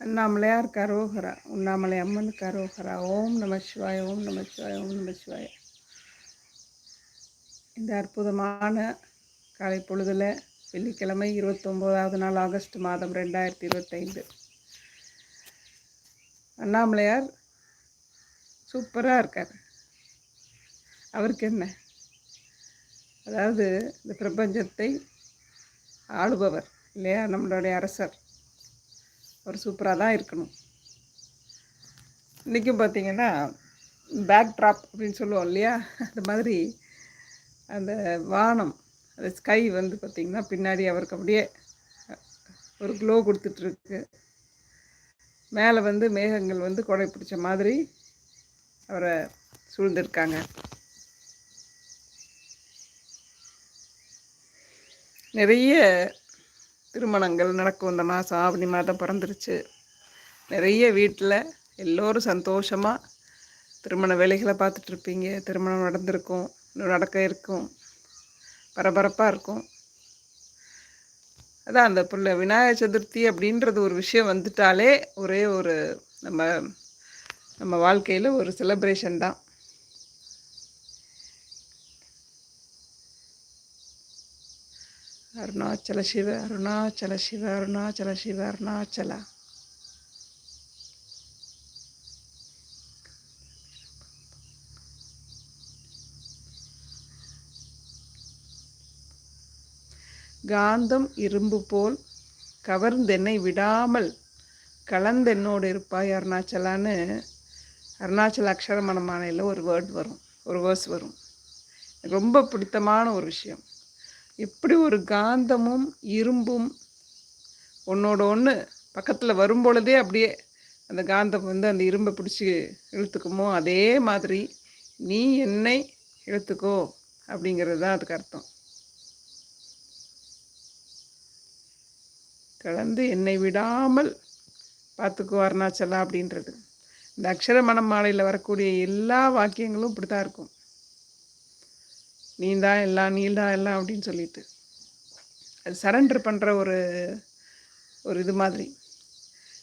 அண்ணாமலையார் கரோகரா உண்ணாமலை அம்மன் கரோகரா ஓம் நம சிவாய ஓம் நம சிவாய ஓம் நம சிவாய. இந்த அற்புதமான காலை பொழுதில் வெள்ளிக்கிழமை இருபத்தொம்போதாவது நாள் ஆகஸ்ட் மாதம் ரெண்டாயிரத்தி இருபத்தைந்து. அண்ணாமலையார் சூப்பராக இருக்கார். அவருக்கு என்ன? அதாவது இந்த பிரபஞ்சத்தை ஆளுபவர் இல்லையா? நம்மளுடைய அரசர். ஒரு சூப்பராக தான் இருக்கணும். இன்றைக்கும் பார்த்தீங்கன்னா பேக் ட்ராப் அப்படின்னு சொல்லுவோம் இல்லையா? அந்த மாதிரி அந்த வானம் அந்த ஸ்கை வந்து பார்த்திங்கன்னா பின்னாடி அவருக்கு அப்படியே ஒரு க்ளோ கொடுத்துட்ருக்கு மேலே வந்து மேகங்கள் வந்து கொடை பிடிச்ச மாதிரி அவரை சூழ்ந்திருக்காங்க. நிறைய திருமணங்கள் நடக்கும். இந்த மாதம் ஆவணி மாதம் பிறந்துருச்சு. நிறைய வீட்டில் எல்லோரும் சந்தோஷமாக திருமண வேலைகளை பார்த்துட்ருப்பீங்க திருமணம் நடந்திருக்கும். இன்னும் நடக்க இருக்கும். பரபரப்பாக இருக்கும். அதான் அந்த புள்ள விநாயகர் சதுர்த்தி அப்படின்றது ஒரு விஷயம் வந்துட்டாலே ஒரே ஒரு நம்ம நம்ம வாழ்க்கையில் ஒரு செலப்ரேஷன் தான். அருணாச்சல சிவ அருணாச்சல சிவ அருணாச்சல சிவ அருணாச்சல. காந்தம் இரும்பு போல் கவர்ந்தென்னை விடாமல் கலந்தென்னோடு இருப்பாய் அருணாச்சலான்னு அருணாச்சல அக்ஷரமணமானையில் ஒரு வேர்ட் வரும் ஒரு வேர்ஸ் வரும். ரொம்ப பிடித்தமான ஒரு விஷயம். எப்படி ஒரு காந்தமும் இரும்பும் ஒன்றோட ஒன்று பக்கத்தில் வரும் பொழுதே அப்படியே அந்த காந்தம் வந்து அந்த இரும்பை பிடிச்சி இழுத்துக்குமோ அதே மாதிரி நீ என்னை இழுத்துக்கோ அப்படிங்கிறது தான் அதுக்கு அர்த்தம். கலந்து என்னை விடாமல் பார்த்துக்கோ அருணாச்சலா அப்படின்றது. இந்த அக்ஷர மாலையில் வரக்கூடிய எல்லா வாக்கியங்களும் இப்படி தான் இருக்கும். நீ தான் எல்லாம் நீ தான் எல்லாம் அப்படின்னு சொல்லிட்டு. அது சரண்டர் பண்ணுற ஒரு ஒரு இது மாதிரி.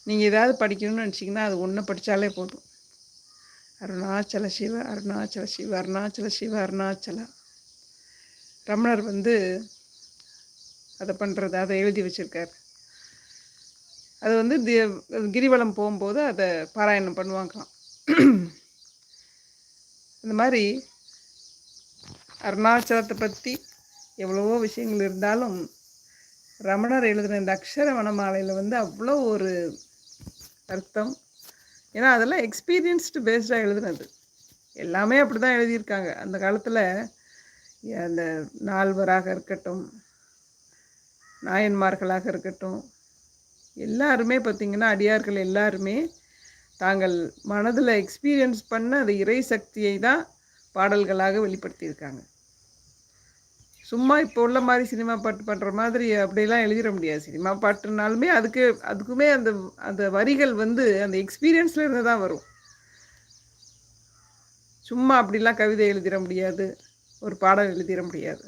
நீங்கள் ஏதாவது படிக்கணும்னு நினச்சிங்கன்னா அது ஒன்று படித்தாலே போதும். அருணாச்சல சிவ அருணாச்சல சிவ அருணாச்சல சிவ அருணாச்சல. ரமணர் வந்து அதை பண்ணுறது அதை எழுதி வச்சுருக்கார். அது வந்து தி கிரிவலம் போகும்போது அதை பாராயணம் பண்ணுவாங்களாம். இந்த மாதிரி அருணாச்சலத்தை பற்றி எவ்வளவோ விஷயங்கள் இருந்தாலும் ரமணர் எழுதின இந்த அக்ஷர வனமாலையில் வந்து அவ்வளோ ஒரு அர்த்தம். ஏன்னா அதெல்லாம் எக்ஸ்பீரியன்ஸ்டு பேஸ்டாக எழுதுனது. எல்லாமே அப்படி தான் எழுதியிருக்காங்க. அந்த காலத்தில் அந்த நால்வராக இருக்கட்டும் நாயன்மார்களாக இருக்கட்டும் எல்லாருமே பார்த்திங்கன்னா அடியார்கள் எல்லாருமே தாங்கள் மனதில் எக்ஸ்பீரியன்ஸ் பண்ண அந்த இறை சக்தியை தான் பாடல்களாக வெளிப்படுத்தியிருக்காங்க. சும்மா இப்போ உள்ள மாதிரி சினிமா பாட்டு பண்ணுற மாதிரி அப்படிலாம் எழுதிட முடியாது. சினிமா பாட்டுனாலுமே அதுக்கு அதுக்குமே அந்த அந்த வரிகள் வந்து அந்த எக்ஸ்பீரியன்ஸில் இருந்து தான் வரும். சும்மா அப்படிலாம் கவிதை எழுதிட முடியாது. ஒரு பாடல் எழுதிட முடியாது.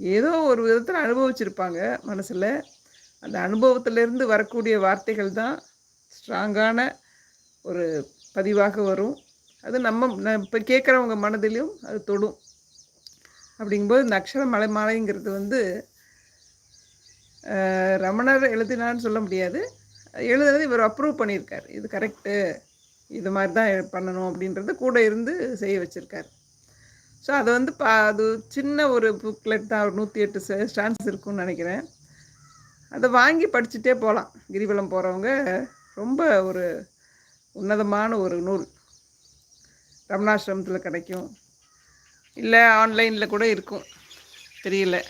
ஏதோ ஒரு விதத்தில் அனுபவிச்சிருப்பாங்க மனசில். அந்த அனுபவத்திலேருந்து வரக்கூடிய வார்த்தைகள் தான் ஸ்ட்ராங்கான ஒரு பதிவாக வரும். அது நம்ம இப்போ கேட்குறவங்க மனதிலையும் அது தொடும். அப்படிங்கும்போது இந்த அக்ஷர மலை மாலைங்கிறது வந்து ரமணர் எழுதினான்னு சொல்ல முடியாது. எழுதுனது இவர் அப்ரூவ் பண்ணியிருக்கார். இது கரெக்டு இது மாதிரி தான் பண்ணணும் அப்படின்றது கூட இருந்து செய்ய வச்சுருக்கார். ஸோ அதை வந்து பா அது சின்ன ஒரு புக்லெட் தான். ஒரு நூற்றி எட்டு ஸ்டான்ஸ் இருக்கும்னு நினைக்கிறேன். அதை வாங்கி படிச்சுட்டே போகலாம். கிரிவலம் போகிறவங்க ரொம்ப ஒரு உன்னதமான ஒரு நூல். ரமணாசிரமத்தில் கிடைக்கும். இல்லை ஆன்லைனில் கூட இருக்கும். தெரியல.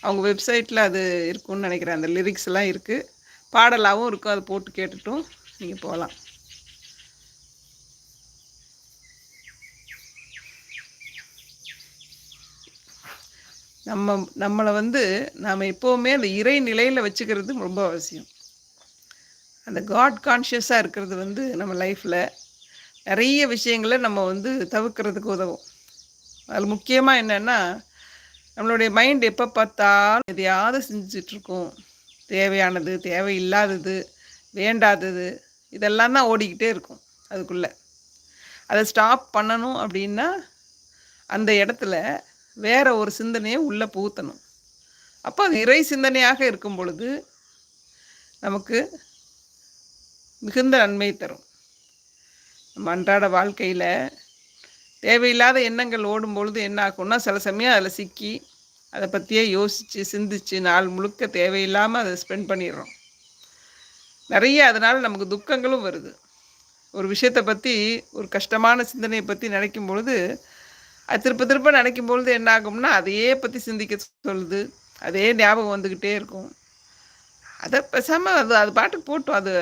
அவங்க வெப்சைட்டில் அது இருக்கும்னு நினைக்கிறேன். அந்த லிரிக்ஸ் எல்லாம் இருக்குது பாடலாகவும் இருக்கும். அதை போட்டு கேட்டுட்டும். நீங்கள் போகலாம். நம்ம நம்மளை வந்து நாம் எப்போவுமே அந்த இறை நிலையில் வச்சுக்கிறது ரொம்ப அவசியம். அந்த காட் கான்ஷியஸாக இருக்கிறது வந்து நம்ம லைஃப்பில் நிறைய விஷயங்களை நம்ம வந்து தவிர்க்கிறதுக்கு உதவும். அதில் முக்கியமாக என்னென்னா நம்மளுடைய மைண்ட் எப்போ பார்த்தாலும் எதையாவது செஞ்சிட்ருக்கோம். தேவையானது தேவையில்லாதது வேண்டாதது இதெல்லாம் தான் ஓடிக்கிட்டே இருக்கும் அதுக்குள்ளே. அதை ஸ்டாப் பண்ணணும் அப்படின்னா அந்த இடத்துல வேற ஒரு சிந்தனையை உள்ளே பூத்தணும் அப்போ அது இறை சிந்தனையாக இருக்கும் பொழுது நமக்கு மிகுந்த நன்மை தரும். நம்ம அன்றாட வாழ்க்கையில் தேவையில்லாத எண்ணங்கள் ஓடும் பொழுது என்ன ஆகும்னா சில சமயம் அதில் சிக்கி அதை பற்றியே யோசித்து சிந்திச்சு நாள் முழுக்க தேவையில்லாமல் அதை ஸ்பெண்ட் பண்ணிடுறோம். நிறைய அதனால் நமக்கு துக்கங்களும் வருது. ஒரு விஷயத்தை பற்றி ஒரு கஷ்டமான சிந்தனையை பற்றி நினைக்கும் பொழுது அது திருப்ப திருப்ப நினைக்கும் பொழுது என்ன ஆகும்னா அதையே பற்றி சிந்திக்க சொல்லுது. அதே ஞாபகம் வந்துக்கிட்டே இருக்கும். அதை பேசாமல் அது அது பாட்டுக்கு போட்டோம். அது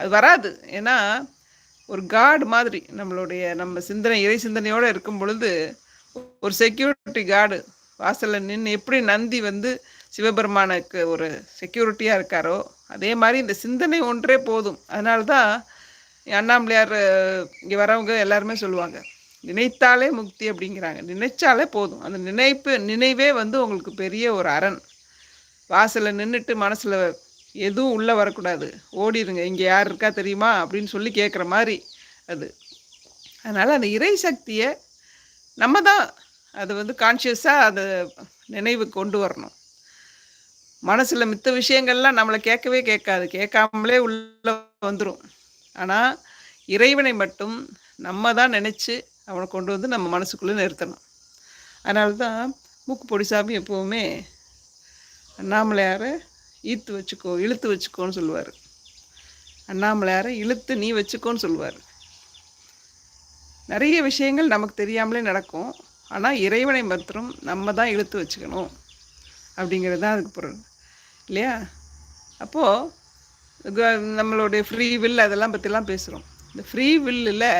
அது வராது. ஏன்னா ஒரு கார்டு மாதிரி நம்மளுடைய நம்ம சிந்தனை இறை சிந்தனையோடு இருக்கும் பொழுது ஒரு செக்யூரிட்டி கார்டு வாசலில் நின்று எப்படி நந்தி வந்து சிவபெருமானுக்கு ஒரு செக்யூரிட்டியாக இருக்காரோ அதே மாதிரி இந்த சிந்தனை ஒன்றே போதும். அதனால தான் அண்ணாமலையார் இங்கே வரவங்க எல்லாருமே சொல்லுவாங்க நினைத்தாலே முக்தி அப்படிங்கிறாங்க. நினைச்சாலே போதும். அந்த நினைப்பு நினைவே வந்து உங்களுக்கு பெரிய ஒரு அரண். வாசலில் நின்றுட்டு மனசில் எதுவும் உள்ளே வரக்கூடாது. ஓடிடுங்க இங்கே யார் இருக்கா தெரியுமா? அப்படின்னு சொல்லி கேட்குற மாதிரி அது. அதனால் அந்த இறை சக்தியை நம்ம தான் அது வந்து கான்ஷியஸாக அதை நினைவு கொண்டு வரணும். மனசில் மித்த விஷயங்கள்லாம் நம்மளை கேட்கவே கேட்காது. கேட்காமலே உள்ளே வந்துடும் ஆனால் இறைவனை மட்டும் நம்ம தான் நினச்சி அவனை கொண்டு வந்து நம்ம மனசுக்குள்ளே நிறுத்தணும். அதனால தான் மூக்கு பொடிசாமி எப்போவுமே அண்ணாமலையாரை ஈத்து வச்சுக்கோ இழுத்து வச்சுக்கோன்னு சொல்லுவார். அண்ணாமலையாரை இழுத்து நீ வச்சுக்கோன்னு சொல்லுவார். நிறைய விஷயங்கள் நமக்கு தெரியாமலே நடக்கும். ஆனால் இறைவனை மாத்திரம் நம்ம தான் இழுத்து வச்சுக்கணும். அப்படிங்கிறது தான் அதுக்கு பொருள். இல்லையா? அப்போது நம்மளுடைய ஃப்ரீ வில் அதெல்லாம் பற்றிலாம் பேசுகிறோம் இந்த ஃப்ரீ வில்லில்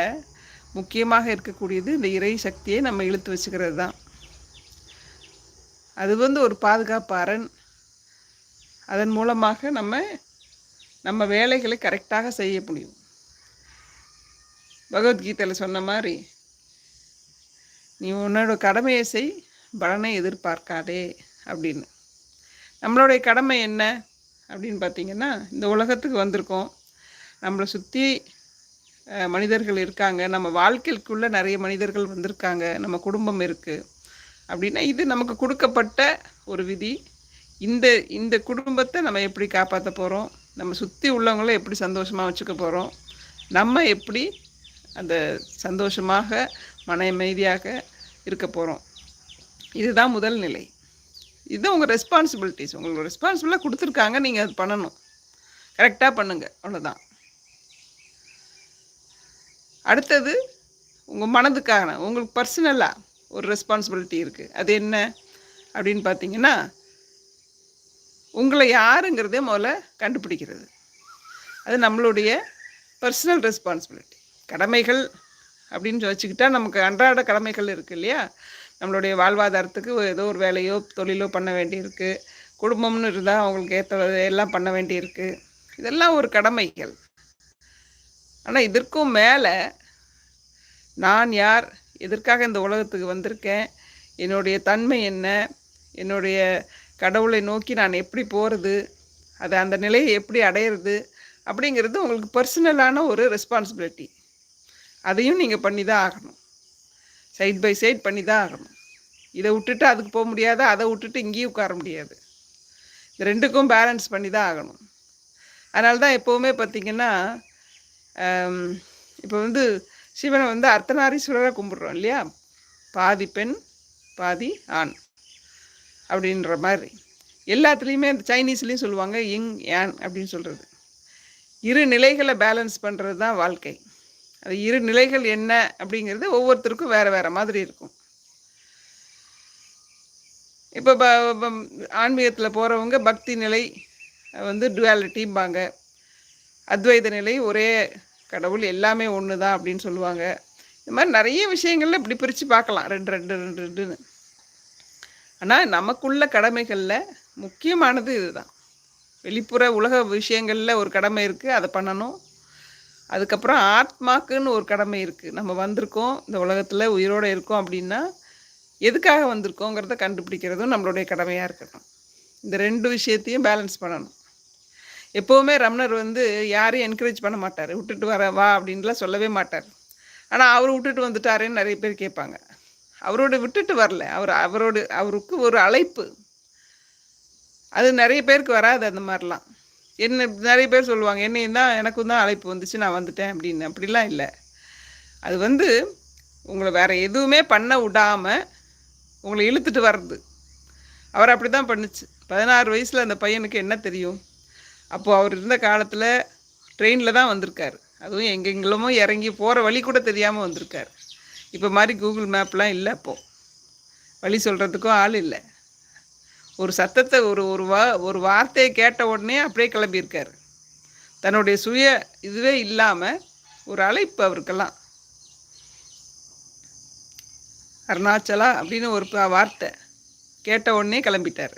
முக்கியமாக இருக்கக்கூடியது இந்த இறை சக்தியை நம்ம இழுத்து வச்சுக்கிறது தான். அது வந்து ஒரு பாதுகாப்பு அரண் அதன் மூலமாக நம்ம நம்ம வேலைகளை கரெக்டாக செய்ய முடியும். பகவத்கீதையில் சொன்ன மாதிரி நீ உன்னோட கடமையை செய் பலனை எதிர்பார்க்காதே அப்படின்னு. நம்மளுடைய கடமை என்ன அப்படின்னு பார்த்தீங்கன்னா இந்த உலகத்துக்கு வந்திருக்கோம். நம்மளை சுற்றி மனிதர்கள் இருக்காங்க. நம்ம வாழ்க்கைக்குள்ளே நிறைய மனிதர்கள் வந்திருக்காங்க. நம்ம குடும்பம் இருக்குது அப்படின்னா இது நமக்கு கொடுக்கப்பட்ட ஒரு விதி. இந்த இந்த குடும்பத்தை நம்ம எப்படி காப்பாற்ற போகிறோம் நம்ம சுற்றி உள்ளவங்கள எப்படி சந்தோஷமாக வச்சுக்க போகிறோம் நம்ம எப்படி அந்த சந்தோஷமாக மன அமைதியாக இருக்க போகிறோம் இதுதான் முதல் நிலை. இதுதான் உங்கள் ரெஸ்பான்சிபிலிட்டிஸ் உங்களுக்கு ரெஸ்பான்சிபிளாக கொடுத்துருக்காங்க நீங்கள் அது பண்ணணும். கரெக்டாக பண்ணுங்கள் அவ்வளோதான் அடுத்தது உங்கள் மனதுக்கான உங்களுக்கு பர்சனலாக ஒரு ரெஸ்பான்சிபிலிட்டி இருக்குது அது என்ன? அப்படின்னு பார்த்தீங்கன்னா உங்களை யாருங்கிறதே முதல்ல கண்டுபிடிக்கிறது. அது நம்மளுடைய பர்சனல் ரெஸ்பான்சிபிலிட்டி கடமைகள் அப்படின்னு வச்சுக்கிட்டா நமக்கு அன்றாட கடமைகள் இருக்குது இல்லையா? நம்மளுடைய வாழ்வாதாரத்துக்கு ஏதோ ஒரு வேலையோ தொழிலோ பண்ண வேண்டியிருக்கு. குடும்பம்னு இருந்தால் அவங்களுக்கு ஏற்ற எல்லாம் பண்ண வேண்டியிருக்கு. இதெல்லாம் ஒரு கடமைகள். ஆனால் இதற்கும் மேலே நான் யார் எதற்காக இந்த உலகத்துக்கு வந்திருக்கேன் என்னுடைய தன்மை என்ன என்னுடைய கடவுளை நோக்கி நான் எப்படி போகிறது அது அந்த நிலையை எப்படி அடையிறது? அப்படிங்கிறது உங்களுக்கு பர்சனலான ஒரு ரெஸ்பான்சிபிலிட்டி அதையும் நீங்கள் பண்ணி தான் ஆகணும். சைட் பை சைட் பண்ணி தான் ஆகணும். இதை விட்டுட்டு அதுக்கு போக முடியாது அதை விட்டுட்டு இங்கேயும் உட்கார முடியாது. இந்த ரெண்டுக்கும் பேலன்ஸ் பண்ணி தான் ஆகணும். அதனால தான் எப்போவுமே பார்த்திங்கன்னா இப்போ வந்து சிவனை வந்து அர்த்தநாரீஸ்வரராக கும்பிட்றோம் இல்லையா? பாதி பெண் பாதி ஆண். அப்படின்ற மாதிரி. எல்லாத்துலேயுமே அந்த சைனீஸ்லேயும் சொல்லுவாங்க இங் யான் அப்படின்னு சொல்கிறது இரு நிலைகளை பேலன்ஸ் பண்ணுறது தான் வாழ்க்கை. அது இரு நிலைகள் என்ன அப்படிங்கிறது ஒவ்வொருத்தருக்கும் வேறு வேறு மாதிரி இருக்கும். இப்போ ஆன்மீகத்தில் போகிறவங்க பக்தி நிலை வந்து டுவாலிட்டிம்பாங்க அத்வைத நிலை ஒரே கடவுள் எல்லாமே ஒன்று தான் அப்படின்னு சொல்லுவாங்க. இந்த மாதிரி நிறைய விஷயங்களில் இப்படி பிரித்து பார்க்கலாம். ரெண்டு ரெண்டு ரெண்டு ரெண்டுன்னு. ஆனால் நமக்குள்ள கடமைகளில் முக்கியமானது இதுதான். வெளிப்புற உலக விஷயங்களில் ஒரு கடமை இருக்குது அதை பண்ணணும். அதுக்கப்புறம் ஆத்மாக்குன்னு ஒரு கடமை இருக்குது நம்ம வந்திருக்கோம் இந்த உலகத்தில் உயிரோடு இருக்கோம் அப்படின்னா எதுக்காக வந்திருக்கோங்கிறத கண்டுபிடிக்கிறதும் நம்மளுடைய கடமையாக இருக்கட்டும். இந்த ரெண்டு விஷயத்தையும் பேலன்ஸ் பண்ணணும். எப்போவுமே ரமணர் வந்து யாரையும் என்கரேஜ் பண்ண மாட்டார். விட்டுட்டு வர வா அப்படின்லாம் சொல்லவே மாட்டார். ஆனால் அவர் விட்டுட்டு வந்துட்டாரேன்னு நிறைய பேர் கேட்பாங்க. அவரோட விட்டுட்டு வரல. அவர் அவரோட அவருக்கு ஒரு அழைப்பு. அது நிறைய பேருக்கு வராது அந்த மாதிரிலாம். என்ன நிறைய பேர் சொல்லுவாங்க என்னையும் தான் எனக்கும் தான் அழைப்பு வந்துச்சு நான் வந்துட்டேன் அப்படின்னு. அப்படிலாம் இல்லை. அது வந்து உங்களை வேறு எதுவுமே பண்ண விடாமல் உங்களை இழுத்துட்டு வர்றது. அவர் அப்படி தான் பண்ணுச்சு. பதினாறு வயசில் அந்த பையனுக்கு என்ன தெரியும்? அப்போது அவர் இருந்த காலத்தில் ட்ரெயினில் தான் வந்திருக்காரு. அதுவும் எங்கெங்கிலுமோ இறங்கி போகிற வழி கூட தெரியாமல் வந்திருக்காரு. இப்போ மாதிரி கூகுள் மேப்லாம் இல்லை அப்போது வழி சொல்கிறதுக்கும் ஆள் இல்லை. ஒரு சத்தத்தை ஒரு ஒரு வா ஒரு வார்த்தையை கேட்ட உடனே அப்படியே கிளம்பியிருக்காரு. தன்னுடைய சுய இதுவே இல்லாமல் ஒரு அழைப்பு அவருக்கெல்லாம். அருணாச்சலா அப்படின்னு ஒரு வார்த்தை கேட்ட உடனே கிளம்பிட்டார்.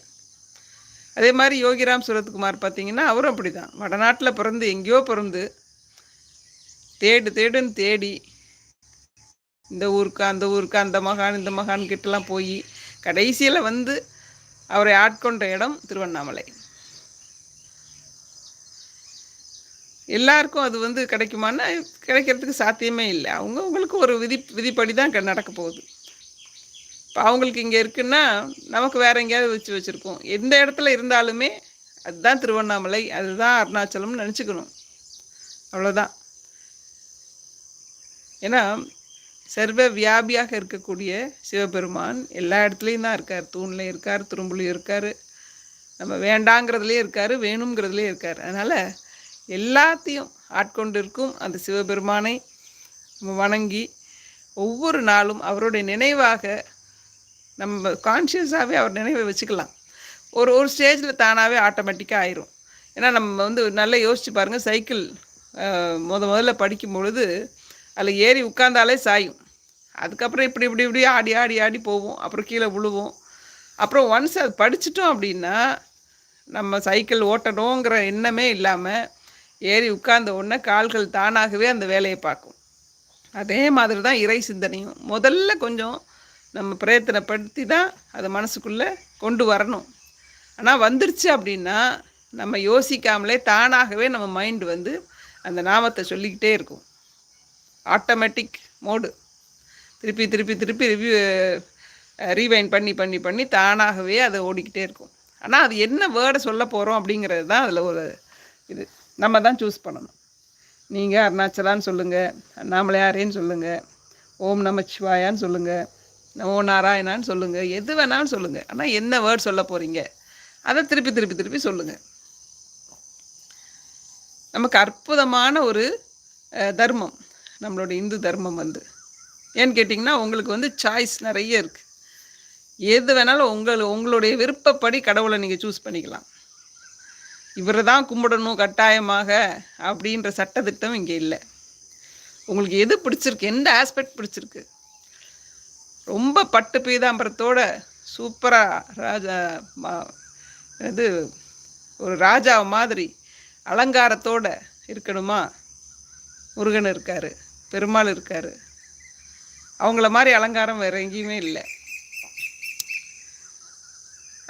அதே மாதிரி யோகிராம் சுரத்குமார் பார்த்தீங்கன்னா அவரும் அப்படி தான் வடநாட்டில் பிறந்து எங்கேயோ பிறந்து தேடு தேடுன்னு தேடி இந்த ஊருக்கு அந்த ஊருக்கு அந்த மகான் இந்த மகான் கிட்டலாம் போய் கடைசியில் வந்து அவரை ஆட்கொண்ட இடம் திருவண்ணாமலை. எல்லாருக்கும் அது வந்து கிடைக்குமான்னா கிடைக்கிறதுக்கு சாத்தியமே இல்லை. அவங்க அவங்களுக்கு ஒரு விதி விதிப்படி தான் நடக்க போகுது. இப்போ அவங்களுக்கு இங்கே இருக்குன்னா நமக்கு வேறு எங்கேயாவது வச்சு வச்சுருக்கோம் எந்த இடத்துல இருந்தாலுமே அதுதான் திருவண்ணாமலை அதுதான் அருணாச்சலம்னு நினச்சிக்கணும். அவ்வளோதான் ஏன்னா சர்வ வியாபியாக இருக்கக்கூடிய சிவபெருமான் எல்லா இடத்துலையும் தான் இருக்கார். தூண்லேயும் இருக்கார் துரும்புலையும் இருக்கார். நம்ம வேண்டாங்கிறதுலேயும் இருக்கார் வேணுங்கிறதுலேயும் இருக்கார். அதனால் எல்லாத்தையும் ஆட்கொண்டு இருக்கும் அந்த சிவபெருமானை வணங்கி ஒவ்வொரு நாளும் அவருடைய நினைவாக நம்ம கான்ஷியஸாகவே அவர் நினைவை வச்சுக்கலாம். ஒரு ஒரு ஸ்டேஜில் தானாகவே ஆட்டோமேட்டிக்காக ஆயிரும். ஏன்னா நம்ம வந்து நல்லா யோசித்து பாருங்கள் சைக்கிள் முத முதல்ல படிக்கும் பொழுது அதில் ஏறி உட்காந்தாலே சாயும். அதுக்கப்புறம் இப்படி இப்படி இப்படி ஆடி ஆடி ஆடி போவோம். அப்புறம் கீழே விழுவோம். அப்புறம் ஒன்ஸ் அது படிச்சிட்டோம் அப்படின்னா நம்ம சைக்கிள் ஓட்டணுங்கிற எண்ணமே இல்லாமல் ஏறி உட்கார்ந்த உடனே கால்கள் தானாகவே அந்த வேலையை பார்க்கும். அதே மாதிரி தான் இறை சிந்தனையும். முதல்ல கொஞ்சம் நம்ம பிரயத்தனப்படுத்தி தான் அதை மனசுக்குள்ளே கொண்டு வரணும். ஆனால் வந்துருச்சு அப்படின்னா நம்ம யோசிக்காமலே தானாகவே நம்ம மைண்டு வந்து அந்த நாமத்தை சொல்லிக்கிட்டே இருக்கும். ஆட்டோமேட்டிக் மோடு திருப்பி திருப்பி திருப்பி ரிவ்யூ ரீவைன் பண்ணி பண்ணி பண்ணி தானாகவே அதை ஓடிக்கிட்டே இருக்கும். ஆனால் அது என்ன வேர்டை சொல்ல போகிறோம் அப்படிங்கிறது தான் அதில் ஒரு இது. நம்ம தான் சூஸ் பண்ணணும். நீங்கள் அருணாச்சலான்னு சொல்லுங்கள் அண்ணாமலையாரேன்னு சொல்லுங்கள் ஓம் நமச்சிவாயான்னு சொல்லுங்கள் நமோ நாராயணான்னு சொல்லுங்கள் எது வேணாலும் சொல்லுங்கள் ஆனால் என்ன வேர்ட் சொல்ல போகிறீங்க அதை திருப்பி திருப்பி திருப்பி சொல்லுங்கள் நமக்கு அற்புதமான ஒரு தர்மம். நம்மளோட இந்து தர்மம் வந்து. ஏன்னு கேட்டிங்கன்னா உங்களுக்கு வந்து சாய்ஸ் நிறைய இருக்குது எது வேணாலும் உங்கள் உங்களுடைய விருப்பப்படி கடவுளை நீங்கள் சூஸ் பண்ணிக்கலாம். இவரை தான் கும்பிடணும் கட்டாயமாக அப்படின்ற சட்டத்திட்டம் இங்கே இல்லை. உங்களுக்கு எது பிடிச்சிருக்கு எந்த ஆஸ்பெக்ட் பிடிச்சிருக்கு? ரொம்ப பட்டு பீதாம்பரத்தோட சூப்பராக ராஜா இது ஒரு ராஜா மாதிரி அலங்காரத்தோட இருக்கணுமா? முருகன் இருக்கார். பெருமாள் இருக்கார். அவங்கள மாதிரி அலங்காரம் வேறு எங்கேயுமே இல்லை.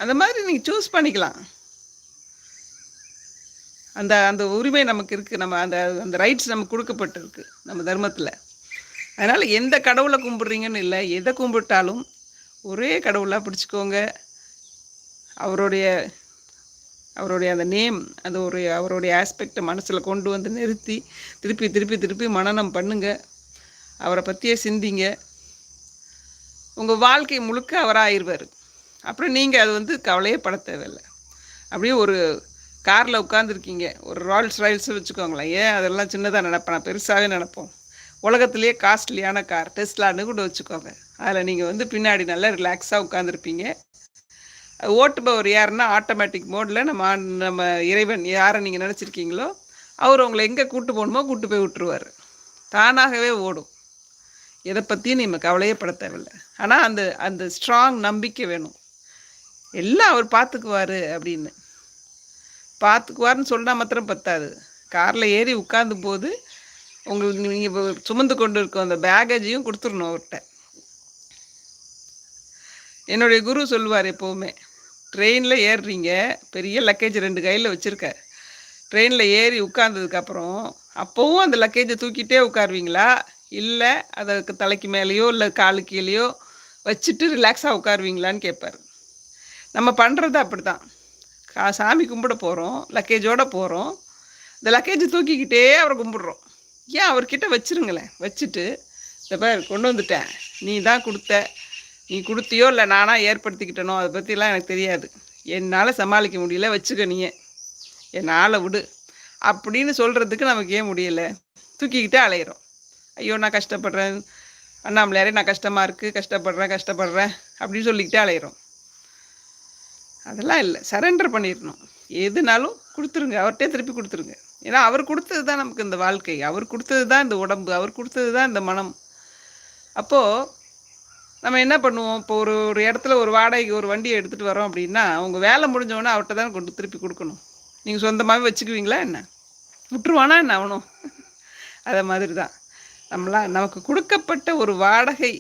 அந்த மாதிரி நீங்கள் சூஸ் பண்ணிக்கலாம். அந்த அந்த உரிமை நமக்கு இருக்குது நம்ம அந்த அந்த ரைட்ஸ் நமக்கு கொடுக்கப்பட்டிருக்கு நம்ம தர்மத்தில். அதனால் எந்த கடவுளை கும்பிட்றீங்கன்னு இல்லை எதை கும்பிட்டாலும் ஒரே கடவுளாக பிடிச்சிக்கோங்க. அவருடைய அவருடைய அந்த நேம் அந்த ஒரு அவருடைய ஆஸ்பெக்டை மனசில் கொண்டு வந்து நிறுத்தி திருப்பி திருப்பி திருப்பி மனநம் பண்ணுங்க. அவரை பற்றியே சிந்திங்க. உங்கள் வாழ்க்கை முழுக்க அவராகிடுவார் அப்புறம் நீங்கள் அது வந்து கவலையே பட தேவையில்லை. அப்படியே ஒரு காரில் உட்காந்துருக்கீங்க ஒரு ராயல்ஸ் ராயல்ஸ் வச்சுக்கோங்களேன். ஏன்? அதெல்லாம் சின்னதாக நினப்பேன். பெருசாகவே நினப்போம். உலகத்துலேயே காஸ்ட்லியான கார் டெஸ்ட்லான்னு கூட வச்சுக்கோங்க. அதில் நீங்கள் வந்து பின்னாடி நல்லா ரிலாக்ஸாக உட்காந்துருப்பீங்க ஓட்டுபவர் யாருன்னா ஆட்டோமேட்டிக் மோடில் நம்ம நம்ம இறைவன் யாரை நீங்கள் நினச்சிருக்கீங்களோ அவர் உங்களை எங்கே கூட்டு போகணுமோ கூட்டு போய் விட்டுருவார். தானாகவே ஓடும். எதை பற்றியும் நீங்கள் கவலையே பட தேவையில்லை. ஆனால் அந்த அந்த ஸ்ட்ராங் நம்பிக்கை வேணும். எல்லாம் அவர் பார்த்துக்குவார் அப்படின்னு. பார்த்துக்குவார்னு சொன்னால் மாத்திரம் பத்தாது. காரில் ஏறி உட்காந்து போது உங்களுக்கு நீங்கள் சுமந்து கொண்டு இருக்க அந்த பேகேஜையும் கொடுத்துடணும் அவர்கிட்ட. என்னுடைய குரு சொல்லுவார் எப்போவுமே ட்ரெயினில் ஏறுறீங்க. பெரிய லக்கேஜ் ரெண்டு கையில் வச்சுருக்க. ட்ரெயினில் ஏறி உட்காந்ததுக்கப்புறம் அப்போவும் அந்த லக்கேஜை தூக்கிட்டே உட்காருவீங்களா? இல்லை அதற்கு தலைக்கு மேலேயோ இல்லை காலு கீழேயோ வச்சுட்டு ரிலாக்ஸாக உட்காருவீங்களான்னு கேட்பார் நம்ம பண்ணுறது அப்படி தான் கா சாமி கும்பிட போகிறோம் லக்கேஜோடு போகிறோம் இந்த லக்கேஜை தூக்கிக்கிட்டே அவரை கும்பிட்றோம். ஏன் அவர்கிட்ட வச்சுருங்களேன். வச்சுட்டு இந்த பேர் கொண்டு வந்துட்டேன். நீ தான் கொடுத்த. நீ கொடுத்தியோ இல்லை நானாக ஏற்படுத்திக்கிட்டனோ அதை பற்றிலாம் எனக்கு தெரியாது. என்னால் சமாளிக்க முடியல வச்சுக்க நீ என் ஆளை விடு. அப்படின்னு சொல்கிறதுக்கு நமக்கு ஏன் முடியலை? தூக்கிக்கிட்டே அலையிறோம். ஐயோ நான் கஷ்டப்படுறேன். அண்ணாமலையாரே நான் கஷ்டமாக இருக்குது கஷ்டப்படுறேன் கஷ்டப்படுறேன். அப்படின்னு சொல்லிக்கிட்டே அலையிறோம். அதெல்லாம் இல்லை. சரண்டர் பண்ணிடணும். எதுனாலும் கொடுத்துருங்க. அவர்கிட்டே திருப்பி கொடுத்துருங்க. ஏன்னா அவர் கொடுத்தது தான் நமக்கு இந்த வாழ்க்கை. அவர் கொடுத்தது தான் இந்த உடம்பு. அவர் கொடுத்தது தான் இந்த மனம். அப்போது நம்ம என்ன பண்ணுவோம்? இப்போ ஒரு ஒரு இடத்துல ஒரு வாடகைக்கு ஒரு வண்டியை எடுத்துகிட்டு வரோம் அப்படின்னா அவங்க வேலை முடிஞ்சவொடனே அவர்கிட்ட தான் கொண்டு திருப்பி கொடுக்கணும். நீங்கள் சொந்தமாகவே வச்சுக்குவீங்களா என்ன? விட்டுருவானா என்ன அவனும் அதை மாதிரி தான் நம்மளா நமக்கு கொடுக்கப்பட்ட ஒரு வாடகை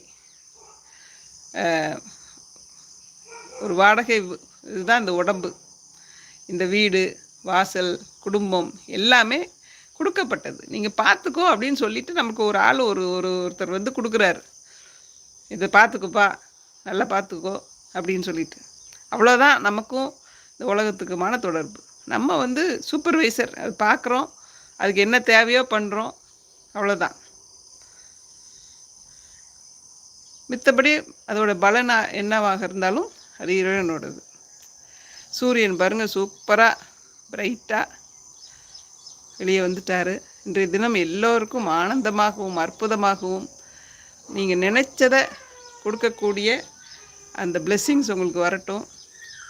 ஒரு வாடகை இதுதான் இந்த உடம்பு. இந்த வீடு வாசல் குடும்பம் எல்லாமே கொடுக்கப்பட்டது. நீங்கள் பார்த்துக்கோ அப்படின்னு சொல்லிட்டு நமக்கு ஒரு ஆள் ஒரு ஒரு ஒருத்தர் வந்து கொடுக்குறாரு. இதை பார்த்துக்குப்பா நல்லா பார்த்துக்கோ அப்படின்னு சொல்லிட்டு. அவ்வளோதான் நமக்கும் இந்த உலகத்துக்குமான தொடர்பு. நம்ம வந்து சூப்பர்வைசர் அது பார்க்குறோம் அதுக்கு என்ன தேவையோ பண்ணுறோம் அவ்வளோதான் மித்தபடி அதோட பலனா என்னவாக இருந்தாலும் அது இறைவனோடது. சூரியன் பாருங்கள் சூப்பராக பிரைட்டாக வெளியே வந்துட்டார். இன்றைய தினம் எல்லோருக்கும் ஆனந்தமாகவும் அற்புதமாகவும் நீங்கள் நினச்சதை கொடுக்கக்கூடிய அந்த பிளெஸ்ஸிங்ஸ் உங்களுக்கு வரட்டும்.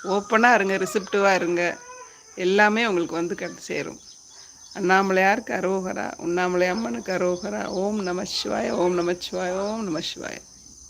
ஓப்பனாக இருங்க ரிசிப்டிவாக இருங்க. எல்லாமே உங்களுக்கு வந்து கட்டு சேரும். அண்ணாமலையாருக்கு அரோகரா? உண்ணாமலை அம்மனுக்கு அரோகரா. ஓம் நம சிவாய ஓம் நம சிவாய ஓம் நம சிவாய.